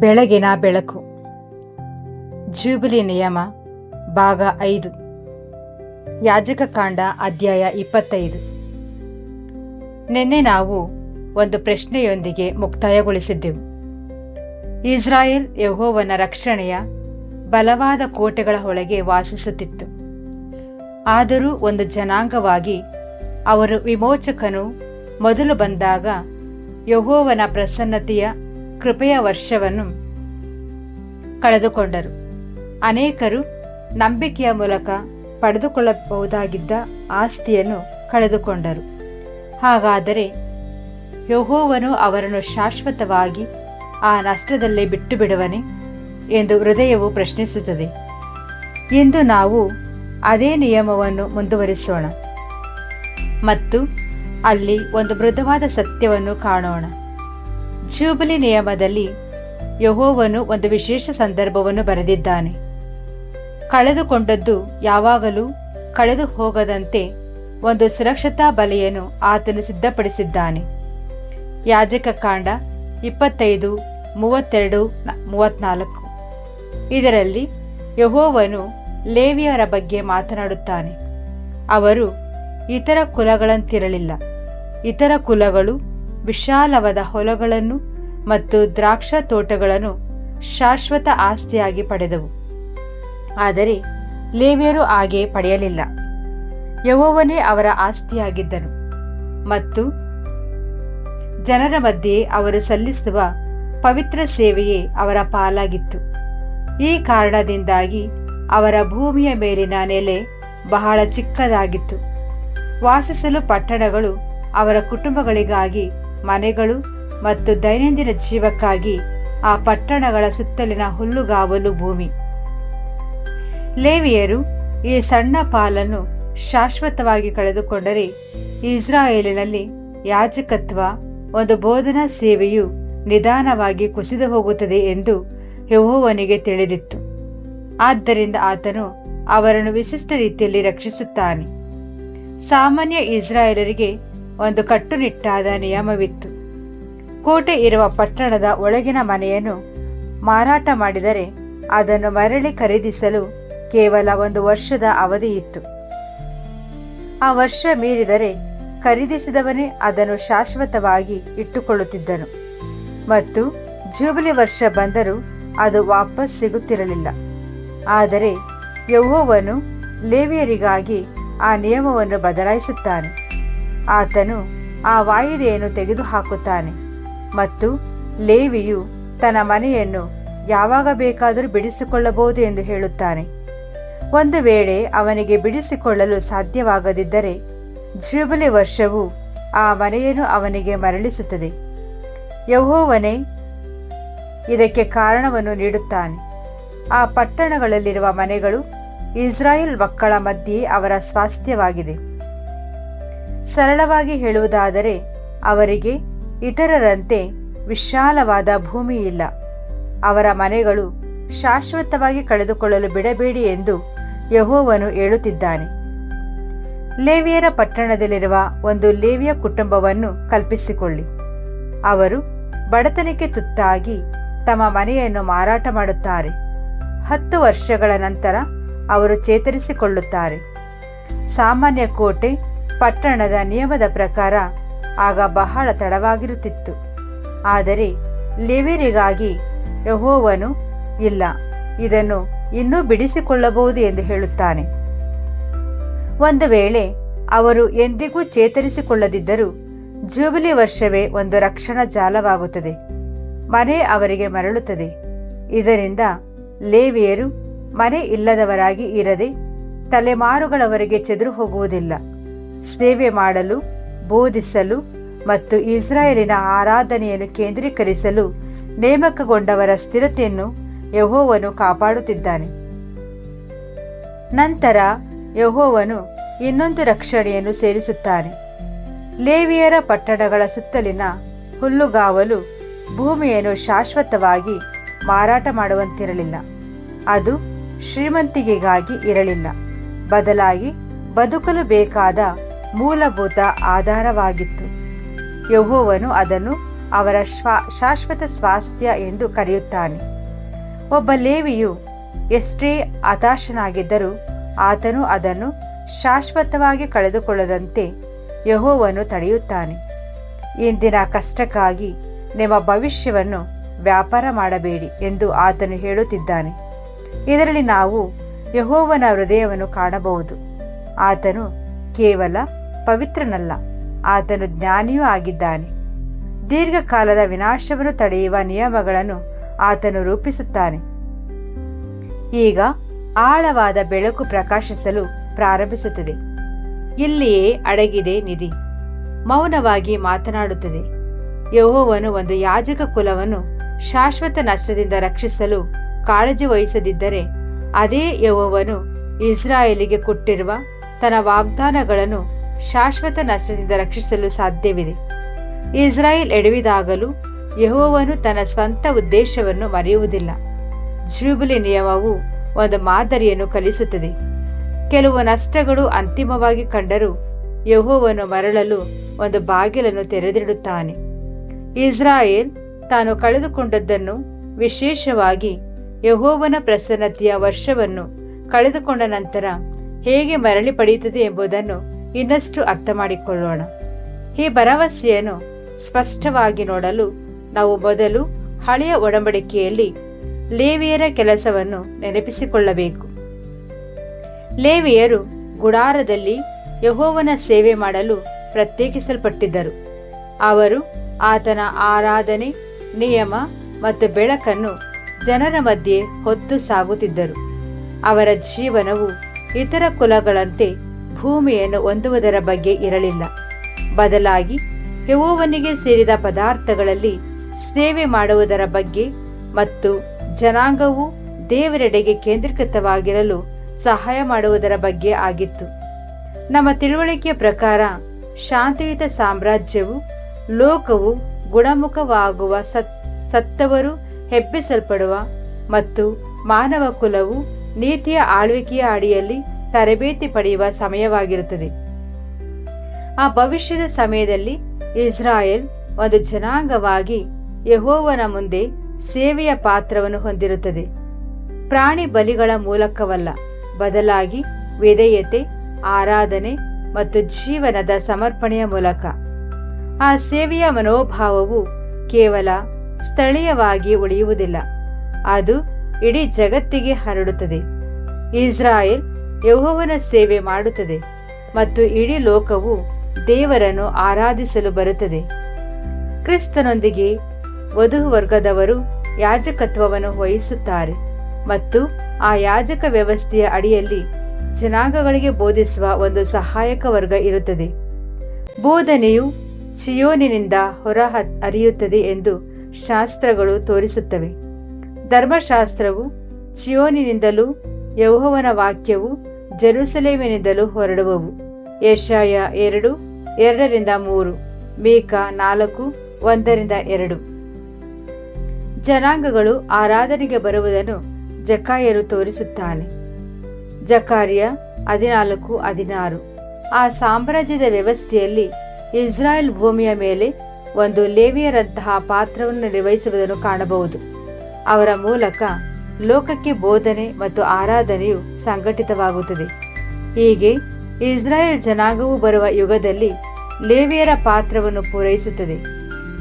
ಬೆಳಗಿನ ಬೆಳಕು. ಜೂಬಿಲಿ ನಿಯಮ, ಭಾಗ ಐದು. ಯಾಜಕ ಕಾಂಡ, ಅಧ್ಯಾಯ ಇಪ್ಪತ್ತೈದು. ನಿನ್ನೆ ನಾವು ಒಂದು ಪ್ರಶ್ನೆಯೊಂದಿಗೆ ಮುಕ್ತಾಯಗೊಳಿಸಿದ್ದೆವು. ಇಸ್ರಾಯೇಲ್ ಯಹೋವನ ರಕ್ಷಣೆಯ ಬಲವಾದ ಕೋಟೆಗಳ ಒಳಗೆ ವಾಸಿಸುತ್ತಿತ್ತು. ಆದರೂ ಒಂದು ಜನಾಂಗವಾಗಿ ಅವರು ವಿಮೋಚಕನು ಮೊದಲು ಬಂದಾಗ ಯಹೋವನ ಪ್ರಸನ್ನತೆಯ ಕೃಪೆಯ ವರ್ಷವನ್ನು ಕಳೆದುಕೊಂಡರು. ಅನೇಕರು ನಂಬಿಕೆಯ ಮೂಲಕ ಪಡೆದುಕೊಳ್ಳಬಹುದಾಗಿದ್ದ ಆಸ್ತಿಯನ್ನು ಕಳೆದುಕೊಂಡರು. ಹಾಗಾದರೆ ಯಹೋವನು ಅವರನ್ನು ಶಾಶ್ವತವಾಗಿ ಆ ನಷ್ಟದಲ್ಲೇ ಬಿಟ್ಟು ಬಿಡುವನೆ ಎಂದು ಹೃದಯವು ಪ್ರಶ್ನಿಸುತ್ತದೆ. ಇಂದು ನಾವು ಅದೇ ನಿಯಮವನ್ನು ಮುಂದುವರಿಸೋಣ ಮತ್ತು ಅಲ್ಲಿ ಒಂದು ಮೃದುವಾದ ಸತ್ಯವನ್ನು ಕಾಣೋಣ. ಜೂಬಲಿ ನಿಯಮದಲ್ಲಿ ಯಹೋವನು ಒಂದು ವಿಶೇಷ ಸಂದರ್ಭವನ್ನು ಬರೆದಿದ್ದಾನೆ. ಕಳೆದುಕೊಂಡದ್ದು ಯಾವಾಗಲೂ ಕಳೆದು ಹೋಗದಂತೆ ಒಂದು ಸುರಕ್ಷತಾ ಬಲೆಯನ್ನು ಆತನು ಸಿದ್ಧಪಡಿಸಿದ್ದಾನೆ. ಯಾಜಕ ಕಾಂಡ ಇಪ್ಪತ್ತೈದು, ಮೂವತ್ತೆರಡು, ಮೂವತ್ನಾಲ್ಕು. ಇದರಲ್ಲಿ ಯಹೋವನು ಲೇವಿಯರ ಬಗ್ಗೆ ಮಾತನಾಡುತ್ತಾನೆ. ಅವರು ಇತರ ಕುಲಗಳಂತಿರಲಿಲ್ಲ. ಇತರ ಕುಲಗಳು ವಿಶಾಲವಾದ ಹೊಲಗಳನ್ನು ಮತ್ತು ದ್ರಾಕ್ಷ ತೋಟಗಳನ್ನು ಶಾಶ್ವತ ಆಸ್ತಿಯಾಗಿ ಪಡೆದವು. ಆದರೆ ಲೇವಿಯರು ಹಾಗೆ ಪಡೆಯಲಿಲ್ಲ. ಯಹೋವನೇ ಅವರ ಆಸ್ತಿಯಾಗಿದ್ದನು ಮತ್ತು ಜನರ ಮಧ್ಯೆ ಅವರು ಸಲ್ಲಿಸುವ ಪವಿತ್ರ ಸೇವೆಯೇ ಅವರ ಪಾಲಾಗಿತ್ತು. ಈ ಕಾರಣದಿಂದಾಗಿ ಅವರ ಭೂಮಿಯ ಮೇಲಿನ ನೆಲೆ ಬಹಳ ಚಿಕ್ಕದಾಗಿತ್ತು. ವಾಸಿಸಲು ಪಟ್ಟಣಗಳು ಅವರ ಕುಟುಂಬಗಳಿಗಾಗಿ ಮನೆಗಳು ಮತ್ತು ದೈನಂದಿನ ಜೀವಕ್ಕಾಗಿ ಆ ಪಟ್ಟಣಗಳ ಸುತ್ತಲಿನ ಹುಲ್ಲುಗಾವಲು ಭೂಮಿ. ಲೇವಿಯರು ಈ ಸಣ್ಣ ಪಾಲನ್ನು ಶಾಶ್ವತವಾಗಿ ಕಳೆದುಕೊಂಡರೆ ಇಸ್ರಾಯೇಲಿನಲ್ಲಿ ಯಾಜಕತ್ವ, ಒಂದು ಬೋಧನಾ ಸೇವೆಯು ನಿಧಾನವಾಗಿ ಕುಸಿದು ಹೋಗುತ್ತದೆ ಎಂದು ಯಹೋವನಿಗೆ ತಿಳಿದಿತ್ತು. ಆದ್ದರಿಂದ ಆತನು ಅವರನ್ನು ವಿಶಿಷ್ಟ ರೀತಿಯಲ್ಲಿ ರಕ್ಷಿಸುತ್ತಾನೆ. ಸಾಮಾನ್ಯ ಇಸ್ರಾಯೇಲರಿಗೆ ಒಂದು ಕಟ್ಟುನಿಟ್ಟಾದ ನಿಯಮವಿತ್ತು. ಕೋಟೆ ಇರುವ ಪಟ್ಟಣದ ಒಳಗಿನ ಮನೆಯನ್ನು ಮಾರಾಟ ಮಾಡಿದರೆ ಅದನ್ನು ಮರಳಿ ಖರೀದಿಸಲು ಕೇವಲ ಒಂದು ವರ್ಷದ ಅವಧಿ ಇತ್ತು ಆ ವರ್ಷ ಮೀರಿದರೆ ಖರೀದಿಸಿದವನೇ ಅದನ್ನು ಶಾಶ್ವತವಾಗಿ ಇಟ್ಟುಕೊಳ್ಳುತ್ತಿದ್ದನು. ಮತ್ತು ಜೂಬಿಲಿ ವರ್ಷ ಬಂದರೂ ಅದು ವಾಪಸ್ ಸಿಗುತ್ತಿರಲಿಲ್ಲ. ಆದರೆ ಯಹೋವನು ಲೇವಿಯರಿಗಾಗಿ ಆ ನಿಯಮವನ್ನು ಬದಲಾಯಿಸುತ್ತಾನೆ. ಆತನು ಆ ವಾಯಿದೆಯನ್ನು ತೆಗೆದುಹಾಕುತ್ತಾನೆ. ಮತ್ತು ಲೇವಿಯು ತನ್ನ ಮನೆಯನ್ನು ಯಾವಾಗ ಬೇಕಾದರೂ ಬಿಡಿಸಿಕೊಳ್ಳಬಹುದು ಎಂದು ಹೇಳುತ್ತಾನೆ. ಒಂದು ವೇಳೆ ಅವನಿಗೆ ಬಿಡಿಸಿಕೊಳ್ಳಲು ಸಾಧ್ಯವಾಗದಿದ್ದರೆ ಜ್ಯೂಬಲಿ ವರ್ಷವು ಆ ಮನೆಯನ್ನು ಅವನಿಗೆ ಮರಳಿಸುತ್ತದೆ. ಯಹೋವನೇ ಇದಕ್ಕೆ ಕಾರಣವನ್ನು ನೀಡುತ್ತಾನೆ. ಆ ಪಟ್ಟಣಗಳಲ್ಲಿರುವ ಮನೆಗಳು ಇಸ್ರಾಯೇಲ್ ಮಕ್ಕಳ ಮಧ್ಯೆ ಅವರ ಸ್ವಾಸ್ಥ್ಯವಾಗಿದೆ. ಸರಳವಾಗಿ ಹೇಳುವುದಾದರೆ, ಅವರಿಗೆ ಇತರರಂತೆ ವಿಶಾಲವಾದ ಭೂಮಿ ಇಲ್ಲ ಅವರ ಮನೆಗಳು ಶಾಶ್ವತವಾಗಿ ಕಳೆದುಕೊಳ್ಳಲು ಬಿಡಬೇಡಿ ಎಂದು ಯಹೋವನು ಹೇಳುತ್ತಿದ್ದಾನೆ. ಲೇವಿಯರ ಪಟ್ಟಣದಲ್ಲಿರುವ ಒಂದು ಲೇವಿಯ ಕುಟುಂಬವನ್ನು ಕಲ್ಪಿಸಿಕೊಳ್ಳಿ. ಅವರು ಬಡತನಕ್ಕೆ ತುತ್ತಾಗಿ ತಮ್ಮ ಮನೆಯನ್ನು ಮಾರಾಟ ಮಾಡುತ್ತಾರೆ. ಹತ್ತು ವರ್ಷಗಳ ನಂತರ ಅವರು ಚೇತರಿಸಿಕೊಳ್ಳುತ್ತಾರೆ. ಸಾಮಾನ್ಯ ಕೋಟೆ ಪಟ್ಟಣದ ನಿಯಮದ ಪ್ರಕಾರ ಆಗ ಬಹಳ ತಡವಾಗಿರುತ್ತಿತ್ತು. ಆದರೆ ಲೆವಿರಿಗಾಗಿ ಯಹೋವನು ಇಲ್ಲ, ಇದನ್ನು ಇನ್ನೂ ಬಿಡಿಸಿಕೊಳ್ಳಬಹುದು ಎಂದು ಹೇಳುತ್ತಾನೆ. ಒಂದು ವೇಳೆ ಅವರು ಎಂದಿಗೂ ಚೇತರಿಸಿಕೊಳ್ಳದಿದ್ದರೂ ಜೂಬಿಲಿ ವರ್ಷವೇ ಒಂದು ರಕ್ಷಣಾ ಜಾಲವಾಗುತ್ತದೆ. ಮನೆ ಅವರಿಗೆ ಮರಳುತ್ತದೆ. ಇದರಿಂದ ಲೇವಿಯರು ಮನೆ ಇಲ್ಲದವರಾಗಿ ಇರದೆ ತಲೆಮಾರುಗಳವರೆಗೆ ಚೆದುರು ಹೋಗುವುದಿಲ್ಲ. ಸೇವೆ ಮಾಡಲು, ಬೋಧಿಸಲು ಮತ್ತು ಇಸ್ರಾಯೇಲಿನ ಆರಾಧನೆಯನ್ನು ಕೇಂದ್ರೀಕರಿಸಲು ನೇಮಕಗೊಂಡವರ ಸ್ಥಿರತೆಯನ್ನು ಯಹೋವನು ಕಾಪಾಡುತ್ತಿದ್ದಾನೆ. ನಂತರ ಯಹೋವನು ಇನ್ನೊಂದು ರಕ್ಷಣೆಯನ್ನು ಸೇರಿಸುತ್ತಾನೆ. ಲೇವಿಯರ ಪಟ್ಟಣಗಳ ಸುತ್ತಲಿನ ಹುಲ್ಲುಗಾವಲು ಭೂಮಿಯನ್ನು ಶಾಶ್ವತವಾಗಿ ಮಾರಾಟ ಮಾಡುವಂತಿರಲಿಲ್ಲ. ಅದು ಶ್ರೀಮಂತಿಗೆಗಾಗಿ ಇರಲಿಲ್ಲ. ಬದಲಾಗಿ ಬದುಕಲು ಬೇಕಾದ ಮೂಲಭೂತ ಆಧಾರವಾಗಿತ್ತು. ಯಹೋವನು ಅದನ್ನು ಅವರ ಶ್ವಾ, ಶಾಶ್ವತ ಸ್ವಾಸ್ಥ್ಯ ಎಂದು ಕರೆಯುತ್ತಾನೆ. ಒಬ್ಬ ಲೇವಿಯು ಎಷ್ಟೇ ಹತಾಶನಾಗಿದ್ದರೂ ಆತನು ಅದನ್ನು ಶಾಶ್ವತವಾಗಿ ಕಳೆದುಕೊಳ್ಳದಂತೆ ಯಹೋವನ್ನು ತಡೆಯುತ್ತಾನೆ. ಇಂದಿನ ಕಷ್ಟಕ್ಕಾಗಿ ನಿಮ್ಮ ಭವಿಷ್ಯವನ್ನು ವ್ಯಾಪಾರ ಮಾಡಬೇಡಿ ಎಂದು ಆತನು ಹೇಳುತ್ತಿದ್ದಾನೆ. ಇದರಲ್ಲಿ ನಾವು ಯಹೋವನ ಹೃದಯವನ್ನು ಕಾಣಬಹುದು. ಆತನು ಕೇವಲ ಪವಿತ್ರನಲ್ಲ, ಆತನು ಜ್ಞಾನಿಯೂ ಆಗಿದ್ದಾನೆ. ದೀರ್ಘಕಾಲದ ವಿನಾಶವನ್ನು ತಡೆಯುವ ನಿಯಮಗಳನ್ನು ಆತನು ರೂಪಿಸುತ್ತಾನೆ. ಈಗ ಆಳವಾದ ಬೆಳಕು ಪ್ರಕಾಶಿಸಲು ಪ್ರಾರಂಭಿಸುತ್ತದೆ. ಇಲ್ಲಿಯೇ ಅಡಗಿದೆ ನಿಧಿ. ಮೌನವಾಗಿ ಮಾತನಾಡುತ್ತದೆ. ಯಹೋವನು ಒಂದು ಯಾಜಕ ಕುಲವನ್ನು ಶಾಶ್ವತ ನಷ್ಟದಿಂದ ರಕ್ಷಿಸಲು ಕಾಳಜಿ ವಹಿಸದಿದ್ದರೆ, ಅದೇ ಯಹೋವನು ಇಸ್ರಾಯೇಲಿಗೆ ಕೊಟ್ಟಿರುವ ತನ್ನ ವಾಗ್ದಾನಗಳನ್ನು ಶಾಶ್ವತ ನಷ್ಟದಿಂದ ರಕ್ಷಿಸಲು ಸಾಧ್ಯವಿದೆ. ಇಸ್ರಾಯೇಲ್ ಎಡವಿದಾಗಲೂ ಯಹೋವನು ತನ್ನ ಸ್ವಂತ ಉದ್ದೇಶವನ್ನು ಮರೆಯುವುದಿಲ್ಲ. ಜೂಬಿಲಿ ನಿಯಮವು ಒಂದು ಮಾದರಿಯನ್ನು ಕಲಿಸುತ್ತದೆ. ಕೆಲವು ನಷ್ಟಗಳು ಅಂತಿಮವಾಗಿ ಕಂಡರೂ ಯಹೋವನ್ನು ಮರಳಲು ಒಂದು ಬಾಗಿಲನ್ನು ತೆರೆದಿಡುತ್ತಾನೆ. ಇಸ್ರಾಯೇಲ್ ತಾನು ಕಳೆದುಕೊಂಡದ್ದನ್ನು ವಿಶೇಷವಾಗಿ ಯಹೋವನ ಪ್ರಸನ್ನತೆಯ ವರ್ಷವನ್ನು ಕಳೆದುಕೊಂಡ ನಂತರ ಹೇಗೆ ಮರಳಿ ಪಡೆಯುತ್ತದೆ ಎಂಬುದನ್ನು ಇನ್ನಷ್ಟು ಅರ್ಥ ಮಾಡಿಕೊಳ್ಳೋಣ ಈ ಭರವಸೆಯನ್ನು ಸ್ಪಷ್ಟವಾಗಿ ನೋಡಲು ನಾವು ಮೊದಲು ಹಳೆಯ ಒಡಂಬಡಿಕೆಯಲ್ಲಿ ಲೇವಿಯರ ಕೆಲಸವನ್ನು ನೆನಪಿಸಿಕೊಳ್ಳಬೇಕು. ಲೇವಿಯರು ಗುಡಾರದಲ್ಲಿ ಯಹೋವನ ಸೇವೆ ಮಾಡಲು ಪ್ರತ್ಯೇಕಿಸಲ್ಪಟ್ಟಿದ್ದರು. ಅವರು ಆತನ ಆರಾಧನೆ, ನಿಯಮ ಮತ್ತು ಬೆಳಕನ್ನು ಜನರ ಮಧ್ಯೆ ಹೊತ್ತು ಸಾಗುತ್ತಿದ್ದರು. ಅವರ ಜೀವನವು ಇತರ ಕುಲಗಳಂತೆ ಭೂಮಿಯನ್ನು ಹೊಂದುವುದರ ಬಗ್ಗೆ ಇರಲಿಲ್ಲ. ಬದಲಾಗಿ ಯಹೋವನಿಗೆ ಸೇರಿದ ಪದಾರ್ಥಗಳಲ್ಲಿ ಸೇವೆ ಮಾಡುವುದರ ಬಗ್ಗೆ ಮತ್ತು ಜನಾಂಗವು ದೇವರೆಡೆಗೆ ಕೇಂದ್ರೀಕೃತವಾಗಿರಲು ಸಹಾಯ ಮಾಡುವುದರ ಬಗ್ಗೆ ಆಗಿತ್ತು. ನಮ್ಮ ತಿಳುವಳಿಕೆಯ ಪ್ರಕಾರ ಶಾಂತಿಯುತ ಸಾಮ್ರಾಜ್ಯವು ಲೋಕವು ಗುಣಮುಖವಾಗುವ ಸತ್, ಸತ್ತವರು ಹೆಬ್ಬಿಸಲ್ಪಡುವ ಮತ್ತು ಮಾನವ ಕುಲವು ನೀತಿಯ ಆಳ್ವಿಕೆಯ ಅಡಿಯಲ್ಲಿ ತರಬೇತಿ ಪಡೆಯುವ ಸಮಯವಾಗಿರುತ್ತದೆ. ಆ ಭವಿಷ್ಯದ ಸಮಯದಲ್ಲಿ ಇಸ್ರಾಯೇಲ್ ಒಂದು ಜನಾಂಗವಾಗಿ ಯಹೋವನ ಮುಂದೆ ಸೇವೆಯ ಪಾತ್ರವನ್ನು ಹೊಂದಿರುತ್ತದೆ. ಪ್ರಾಣಿ ಬಲಿಗಳ ಮೂಲಕವಲ್ಲ, ಬದಲಾಗಿ ವಿಧೇಯತೆ, ಆರಾಧನೆ ಮತ್ತು ಜೀವನದ ಸಮರ್ಪಣೆಯ ಮೂಲಕ. ಆ ಸೇವೆಯ ಮನೋಭಾವವು ಕೇವಲ ಸ್ಥಳೀಯವಾಗಿ ಉಳಿಯುವುದಿಲ್ಲ, ಅದು ಇಡೀ ಜಗತ್ತಿಗೆ ಹರಡುತ್ತದೆ. ಇಸ್ರಾಯೇಲ್ ಯಹೋವನ ಸೇವೆ ಮಾಡುತ್ತದೆ ಮತ್ತು ಇಡೀ ಲೋಕವು ದೇವರನ್ನು ಆರಾಧಿಸಲು ಬರುತ್ತದೆ. ಕ್ರಿಸ್ತನೊಂದಿಗೆ ವಧು ವರ್ಗದವರು ಯಾಜಕತ್ವವನ್ನು ವಹಿಸುತ್ತಾರೆ ಮತ್ತು ಆ ಯಾಜಕ ವ್ಯವಸ್ಥೆಯ ಅಡಿಯಲ್ಲಿ ಜನಾಂಗಗಳಿಗೆ ಬೋಧಿಸುವ ಒಂದು ಸಹಾಯಕ ವರ್ಗ ಇರುತ್ತದೆ. ಬೋಧನೆಯು ಚಿಯೋನಿನಿಂದ ಹೊರ ಅರಿಯುತ್ತದೆ ಎಂದು ಶಾಸ್ತ್ರಗಳು ತೋರಿಸುತ್ತವೆ. ಧರ್ಮಶಾಸ್ತ್ರವು ಚಿಯೋನಿನಿಂದಲೂ ಯೌಹವನ ವಾಕ್ಯವು ಜೆರುಸಲೇಮಿನಿಂದಲೂ ಹೊರಡುವವು. ಏಷಾಯ ಎರಡು, ಎರಡರಿಂದ ಮೂರು, ಮೀಕ ನಾಲ್ಕು, ಒಂದರಿಂದ ಎರಡು. ಜನಾಂಗಗಳು ಆರಾಧನೆಗೆ ಬರುವುದನ್ನು ಜಕಾಯರು ತೋರಿಸುತ್ತಾನೆ. ಜಕಾರಿಯ ಹದಿನಾಲ್ಕು, ಹದಿನಾರು. ಆ ಸಾಮ್ರಾಜ್ಯದ ವ್ಯವಸ್ಥೆಯಲ್ಲಿ ಇಸ್ರಾಯೇಲ್ ಭೂಮಿಯ ಮೇಲೆ ಒಂದು ಲೇವಿಯರಂತಹ ಪಾತ್ರವನ್ನು ನಿರ್ವಹಿಸುವುದನ್ನು ಕಾಣಬಹುದು. ಅವರ ಮೂಲಕ ಲೋಕಕ್ಕೆ ಬೋಧನೆ ಮತ್ತು ಆರಾಧನೆಯು ಸಂಘಟಿತವಾಗುತ್ತದೆ. ಹೀಗೆ ಇಸ್ರಾಯೇಲ್ ಜನಾಂಗವು ಬರುವ ಯುಗದಲ್ಲಿ ಲೇವಿಯರ ಪಾತ್ರವನ್ನು ಪೂರೈಸುತ್ತದೆ.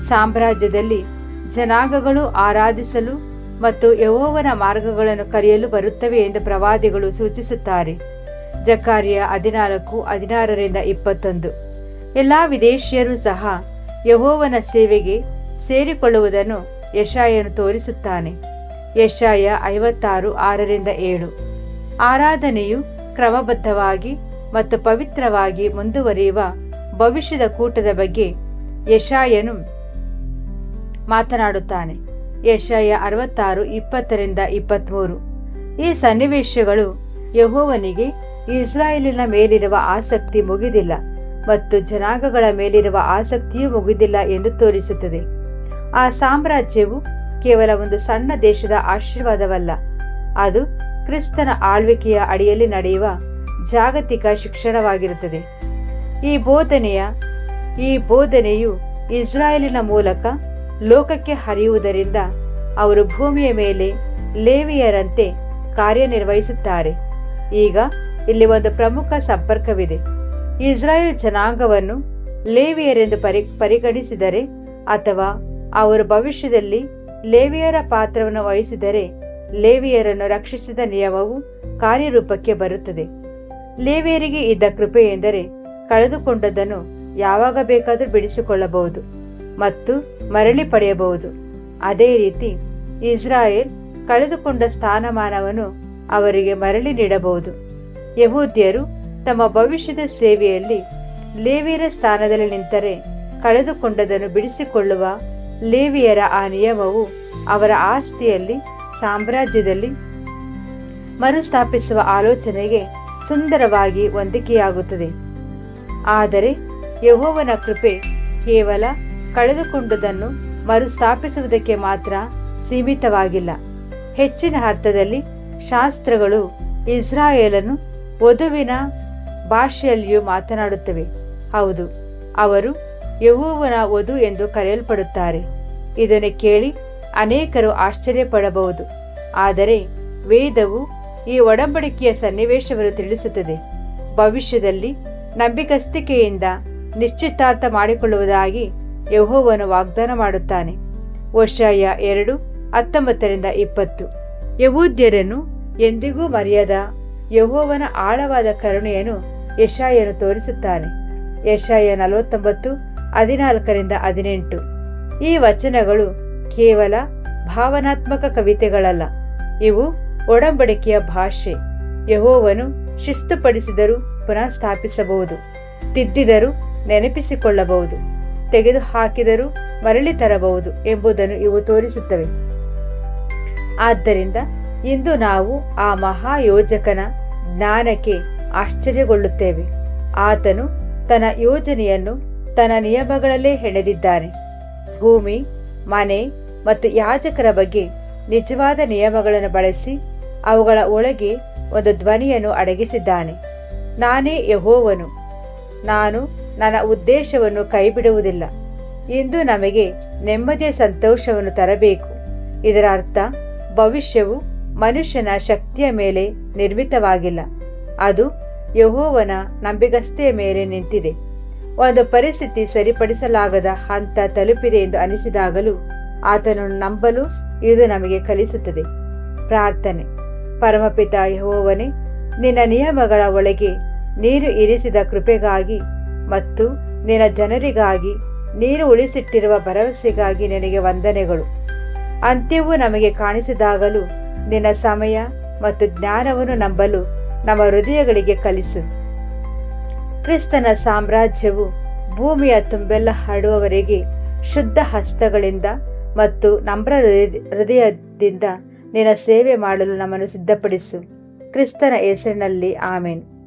ಸಾಮ್ರಾಜ್ಯದಲ್ಲಿ ಜನಾಂಗಗಳು ಆರಾಧಿಸಲು ಮತ್ತು ಯಹೋವನ ಮಾರ್ಗಗಳನ್ನು ಕರೆಯಲು ಬರುತ್ತವೆ ಎಂದು ಪ್ರವಾದಿಗಳು ಸೂಚಿಸುತ್ತಾರೆ. ಜಕಾರಿಯ ಹದಿನಾಲ್ಕು, ಹದಿನಾರರಿಂದ ಇಪ್ಪತ್ತೊಂದು. ಎಲ್ಲ ವಿದೇಶಿಯರು ಸಹ ಯಹೋವನ ಸೇವೆಗೆ ಸೇರಿಕೊಳ್ಳುವುದನ್ನು ಯಶಾಯನು ತೋರಿಸುತ್ತಾನೆ. ಯಶಾಯ ಐವತ್ತಾರು ಆರರಿಂದ ಏಳು. ಆರಾಧನೆಯು ಕ್ರಮಬದ್ಧವಾಗಿ ಮತ್ತು ಪವಿತ್ರವಾಗಿ ಮುಂದುವರಿಯುವ ಭವಿಷ್ಯದ ಕೂಟದ ಬಗ್ಗೆ ಯಶಾಯನು ಮಾತನಾಡುತ್ತಾನೆ. ಯಶಾಯ ಅರವತ್ತಾರು, ಇಪ್ಪತ್ತರಿಂದ ಇಪ್ಪತ್ತ್ಮೂರು ಈ ಸನ್ನಿವೇಶಗಳು ಯಹೋವನಿಗೆ ಇಸ್ರಾಯೇಲಿನ ಮೇಲಿರುವ ಆಸಕ್ತಿ ಮುಗಿದಿಲ್ಲ ಮತ್ತು ಜನಾಂಗಗಳ ಮೇಲಿರುವ ಆಸಕ್ತಿಯೂ ಮುಗಿದಿಲ್ಲ ಎಂದು ತೋರಿಸುತ್ತದೆ. ಆ ಸಾಮ್ರಾಜ್ಯವು ಕೇವಲ ಒಂದು ಸಣ್ಣ ದೇಶದ ಆಶೀರ್ವಾದವಲ್ಲ. ಅದು ಕ್ರಿಸ್ತನ ಆಳ್ವಿಕೆಯ ಅಡಿಯಲ್ಲಿ ನಡೆಯುವ ಜಾಗತಿಕ ಶಿಕ್ಷಣವಾಗಿರುತ್ತದೆ. ಈ ಬೋಧನೆಯ, ಈ ಬೋಧನೆಯು ಇಸ್ರಾಯೇಲಿನ ಮೂಲಕ ಲೋಕಕ್ಕೆ ಹರಿಯುವುದರಿಂದ ಅವರು ಭೂಮಿಯ ಮೇಲೆ ಲೇವಿಯರಂತೆ ಕಾರ್ಯನಿರ್ವಹಿಸುತ್ತಾರೆ. ಈಗ ಇಲ್ಲಿ ಒಂದು ಪ್ರಮುಖ ಸಂಪರ್ಕವಿದೆ. ಇಸ್ರಾಯೇಲ್ ಜನಾಂಗವನ್ನು ಲೇವಿಯರೆಂದು ಪರಿ, ಪರಿಗಣಿಸಿದರೆ ಅಥವಾ ಅವರು ಭವಿಷ್ಯದಲ್ಲಿ ಲೇವಿಯರ ಪಾತ್ರವನ್ನು ವಹಿಸಿದರೆ ಲೇವಿಯರನ್ನು ರಕ್ಷಿಸಿದ ನಿಯಮವು ಕಾರ್ಯರೂಪಕ್ಕೆ ಬರುತ್ತದೆ. ಲೇವಿಯರಿಗೆ ಇದ್ದ ಕೃಪೆ ಎಂದರೆ ಕಳೆದುಕೊಂಡದ್ದನ್ನು ಯಾವಾಗ ಬೇಕಾದರೂ ಬಿಡಿಸಿಕೊಳ್ಳಬಹುದು ಮತ್ತು ಮರಳಿ ಪಡೆಯಬಹುದು. ಅದೇ ರೀತಿ ಇಸ್ರಾಯೇಲ್ ಕಳೆದುಕೊಂಡ ಸ್ಥಾನಮಾನವನ್ನು ಅವರಿಗೆ ಮರಳಿ ನೀಡಬಹುದು. ಯಹೂದ್ಯರು ತಮ್ಮ ಭವಿಷ್ಯದ ಸೇವೆಯಲ್ಲಿ ಲೇವಿಯರ ಸ್ಥಾನದಲ್ಲಿ ನಿಂತರೆ ಕಳೆದುಕೊಂಡದನ್ನು ಬಿಡಿಸಿಕೊಳ್ಳುವ ಲೇವಿಯರ ಆ ನಿಯಮವು ಅವರ ಆಸ್ತಿಯಲ್ಲಿ, ಸಾಮ್ರಾಜ್ಯದಲ್ಲಿ ಮರುಸ್ಥಾಪಿಸುವ ಆಲೋಚನೆಗೆ ಸುಂದರವಾಗಿ ಹೊಂದಿಕೆಯಾಗುತ್ತದೆ. ಆದರೆ ಯಹೋವನ ಕೃಪೆ ಕೇವಲ ಕಳೆದುಕೊಂಡುದನ್ನು ಮರುಸ್ಥಾಪಿಸುವುದಕ್ಕೆ ಮಾತ್ರ ಸೀಮಿತವಾಗಿಲ್ಲ. ಹೆಚ್ಚಿನ ಅರ್ಥದಲ್ಲಿ ಶಾಸ್ತ್ರಗಳು ಇಸ್ರಾಯೇಲನ್ನು ವಧುವಿನ ಭಾಷೆಯಲ್ಲಿಯೂ ಮಾತನಾಡುತ್ತವೆ. ಹೌದು, ಅವರು ಯಹೋವನ ವಧು ಎಂದು ಕರೆಯಲ್ಪಡುತ್ತಾರೆ. ಇದನ್ನು ಕೇಳಿ ಅನೇಕರು ಆಶ್ಚರ್ಯಪಡಬಹುದು. ಆದರೆ ವೇದವು ಈ ಒಡಂಬಡಿಕೆಯ ಸನ್ನಿವೇಶವನ್ನು ತಿಳಿಸುತ್ತದೆ. ಭವಿಷ್ಯದಲ್ಲಿ ನಂಬಿಕಸ್ತಿಕೆಯಿಂದ ನಿಶ್ಚಿತಾರ್ಥ ಮಾಡಿಕೊಳ್ಳುವುದಾಗಿ ಯಹೋವನು ವಾಗ್ದಾನ ಮಾಡುತ್ತಾನೆ. ವರ್ಷಾಯ ಎರಡು, ಹತ್ತೊಂಬತ್ತರಿಂದ ಇಪ್ಪತ್ತು. ಯಹೂದ್ಯರನ್ನು ಎಂದಿಗೂ ಮರೆಯದ ಯಹೋವನ ಆಳವಾದ ಕರುಣೆಯನ್ನು ಯಶಾಯನು ತೋರಿಸುತ್ತಾನೆ. ಯಶಾಯ ನಲವತ್ತೊಂಬತ್ತು ಹದಿನಾಲ್ಕರಿಂದ ಹದಿನೆಂಟು. ಈ ವಚನಗಳು ಕೇವಲ ಭಾವನಾತ್ಮಕ ಕವಿತೆಗಳಲ್ಲ. ಇವು ಒಡಂಬಡಿಕೆಯ ಭಾಷೆ. ಯಹೋವನು ಶಿಸ್ತುಪಡಿಸಿದರೂ ಪುನಃ ಸ್ಥಾಪಿಸಬಹುದು ತಿದ್ದಿದರೂ ನೆನಪಿಸಿಕೊಳ್ಳಬಹುದು. ತೆಗೆದು ಹಾಕಿದರೂ ಮರಳಿ ತರಬಹುದು ಎಂಬುದನ್ನು ಇವು ತೋರಿಸುತ್ತವೆ. ಆದ್ದರಿಂದ ಇಂದು ನಾವು ಆ ಮಹಾಯೋಜಕನ ಜ್ಞಾನಕ್ಕೆ ಆಶ್ಚರ್ಯಗೊಳ್ಳುತ್ತೇವೆ. ಆತನು ತನ್ನ ಯೋಜನೆಯನ್ನು ತನ್ನ ನಿಯಮಗಳಲ್ಲೇ ಹೆಣೆದಿದ್ದಾನೆ. ಭೂಮಿ, ಮನೆ ಮತ್ತು ಯಾಜಕರ ಬಗ್ಗೆ ನಿಜವಾದ ನಿಯಮಗಳನ್ನು ಬಳಸಿ ಅವುಗಳ ಒಳಗೆ ಒಂದು ಧ್ವನಿಯನ್ನು ಅಡಗಿಸಿದ್ದಾನೆ. ನಾನೇ ಯಹೋವನು. ನಾನು ನನ್ನ ಉದ್ದೇಶವನ್ನು ಕೈಬಿಡುವುದಿಲ್ಲ. ಇಂದು ನಮಗೆ ನೆಮ್ಮದಿಯ ಸಂತೋಷವನ್ನು ತರಬೇಕು. ಇದರ ಅರ್ಥ, ಭವಿಷ್ಯವು ಮನುಷ್ಯನ ಶಕ್ತಿಯ ಮೇಲೆ ನಿರ್ಮಿತವಾಗಿಲ್ಲ. ಅದು ಯಹೋವನ ನಂಬಿಗಸ್ತೆಯ ಮೇಲೆ ನಿಂತಿದೆ. ಒಂದು ಪರಿಸ್ಥಿತಿ ಸರಿಪಡಿಸಲಾಗದ ಹಂತ ತಲುಪಿದೆ ಎಂದು ಅನಿಸಿದಾಗಲೂ ಆತನನ್ನು ನಂಬಲು ಇದು ನಮಗೆ ಕಲಿಸುತ್ತದೆ. ಪ್ರಾರ್ಥನೆ. ಪರಮಪಿತ ಯಹೋವನೇ, ನಿನ್ನ ನಿಯಮಗಳ ಒಳಗೆ ನೀರು ಇರಿಸಿದ ಕೃಪೆಗಾಗಿ ಮತ್ತು ನಿನ್ನ ಜನರಿಗಾಗಿ ನೀರು ಉಳಿಸಿಟ್ಟಿರುವ ಭರವಸೆಗಾಗಿ ನಿನಗೆ ವಂದನೆಗಳು. ಅಂತ್ಯವು ನಮಗೆ ಕಾಣಿಸಿದಾಗಲೂ ನಿನ್ನ ಸಮಯ ಮತ್ತು ಜ್ಞಾನವನ್ನು ನಂಬಲು ನಮ್ಮ ಹೃದಯಗಳಿಗೆ ಕಲಿಸು. ಕ್ರಿಸ್ತನ ಸಾಮ್ರಾಜ್ಯವು ಭೂಮಿಯ ತುಂಬೆಲ್ಲ ಹರಡುವವರೆಗೆ ಶುದ್ಧ ಹಸ್ತಗಳಿಂದ ಮತ್ತು ನಮ್ರ ಹೃದಯದಿಂದ ನಿನ್ನ ಸೇವೆ ಮಾಡಲು ನಮ್ಮನ್ನು ಸಿದ್ಧಪಡಿಸು. ಕ್ರಿಸ್ತನ ಹೆಸರಿನಲ್ಲಿ ಆಮೇನ್.